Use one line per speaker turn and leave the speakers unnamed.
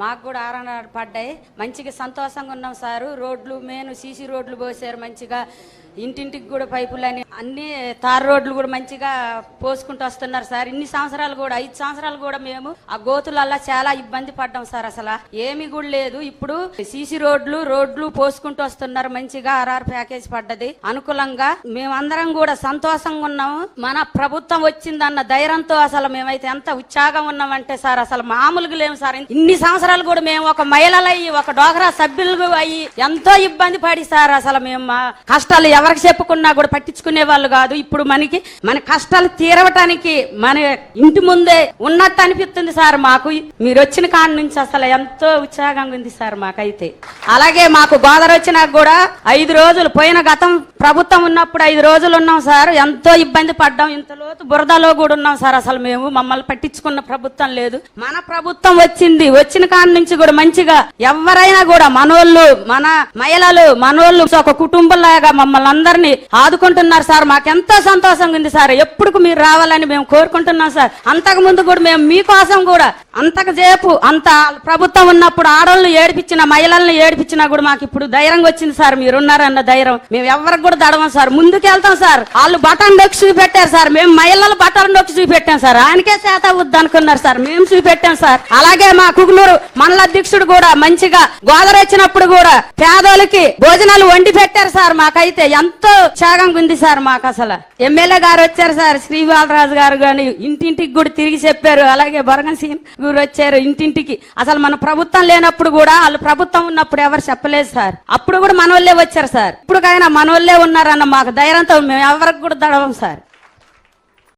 మాకు కూడా ఆరణాలు పడ్డాయి. మంచిగా సంతోషంగా ఉన్నాం సారు. రోడ్లు మేను సీసీ రోడ్లు పోసారు మంచిగా. ఇంటింటికి కూడా పైపులని అన్ని తార్ రోడ్లు కూడా మంచిగా పోసుకుంటూ వస్తున్నారు సార్. ఇన్ని సంవత్సరాలు కూడా ఐదు సంవత్సరాలు కూడా మేము ఆ గోతులల్లా చాలా ఇబ్బంది పడ్డాం సార్ అసలు. ఏమి కూడా లేదు. ఇప్పుడు సీసీ రోడ్లు రోడ్లు పోసుకుంటూ వస్తున్నారు. మంచిగా ఆర్ఆర్ ప్యాకేజ్ పడ్డది. అనుకూలంగా మేమందరం కూడా సంతోషంగా ఉన్నాము. మన ప్రభుత్వం వచ్చిందన్న ధైర్యంతో అసలు మేమైతే ఎంత ఉత్సాహంగా ఉన్నామంటే సార్ అసలు మామూలుగా లేము సార్. ఇన్ని సంవత్సరాలు కూడా మేము ఒక మహిళలయ్యి ఒక డోగరా సభ్యులు అయ్యి ఎంతో ఇబ్బంది పడి సార్ అసలు మేము మా కష్టాలు ఎవరికి చెప్పుకున్నా కూడా పట్టించుకునే వాళ్ళు కాదు. ఇప్పుడు మనకి మన కష్టాలు తీరవటానికి మన ఇంటి ముందే ఉన్నట్టు అనిపిస్తుంది సార్ మాకు. మీరు వచ్చిన కాడి నుంచి అసలు ఎంతో ఉత్సాహంగా ఉంది సార్ మాకైతే. అలాగే మాకు గోదావరి వచ్చినాక కూడా ఐదు రోజులు పోయిన గతం ప్రభుత్వం ఉన్నప్పుడు ఐదు రోజులు ఉన్నాం సార్. ఎంతో ఇబ్బంది పడ్డాం. ఇంతలోతు బురదలో కూడా ఉన్నాం సార్ అసలు మేము. మమ్మల్ని పట్టించుకున్న ప్రభుత్వం లేదు. మన ప్రభుత్వం వచ్చింది. వచ్చిన కాడి నుంచి కూడా మంచిగా ఎవరైనా కూడా మనోళ్ళు మన మహిళలు మనోళ్ళు ఒక కుటుంబంలాగా మమ్మల్ని అందరినీ ఆదుకుంటున్నారు సార్. మాకెంతో సంతోషంగా ఉంది సార్. ఎప్పుడు మీరు రావాలని మేము కోరుకుంటున్నాం సార్. అంతకు ముందు కూడా మేము మీకోసం కూడా అంతకసేపు అంత ప్రభుత్వం ఉన్నప్పుడు ఆడోళ్ళని ఏడిపించిన మహిళల్ని ఏడిపించినా కూడా మాకు ఇప్పుడు ధైర్యంగా వచ్చింది సార్. మీరున్నారన్న ధైర్యం. మేము ఎవరికి కూడా దడవం సార్. ముందుకు వెళ్తాం సార్. వాళ్ళు బటన్ డొక్కి చూపెట్టారు సార్. మేము మహిళలు బటన్ డొక్కి చూపెట్టాం సార్. ఆయనకే చేత వద్దు అనుకున్నారు సార్. మేము చూపెట్టాం సార్. అలాగే మా కుగులూరు మండల అధ్యక్షుడు కూడా మంచిగా గోదరొచ్చినప్పుడు వచ్చినప్పుడు కూడా పేదోళ్ళకి భోజనాలు వండి పెట్టారు సార్. మాకైతే ఎంతో త్యాగంగా ఉంది సార్ మాకు అసలు. ఎమ్మెల్యే గారు వచ్చారు సార్. శ్రీబాలరాజు గారు గాని ఇంటింటికి కూడా తిరిగి చెప్పారు. అలాగే బొరగన్ సీన్ గారు వచ్చారు ఇంటింటికి. అసలు మన ప్రభుత్వం లేనప్పుడు కూడా వాళ్ళు ప్రభుత్వం ఉన్నప్పుడు ఎవరు చెప్పలేదు సార్. అప్పుడు కూడా మనోళ్ళే వచ్చారు సార్. ఇప్పుడుకైనా మనోళ్ళే ఉన్నారన్న మాకు ధైర్యంతో మేము ఎవరికి కూడా దడవం సార్.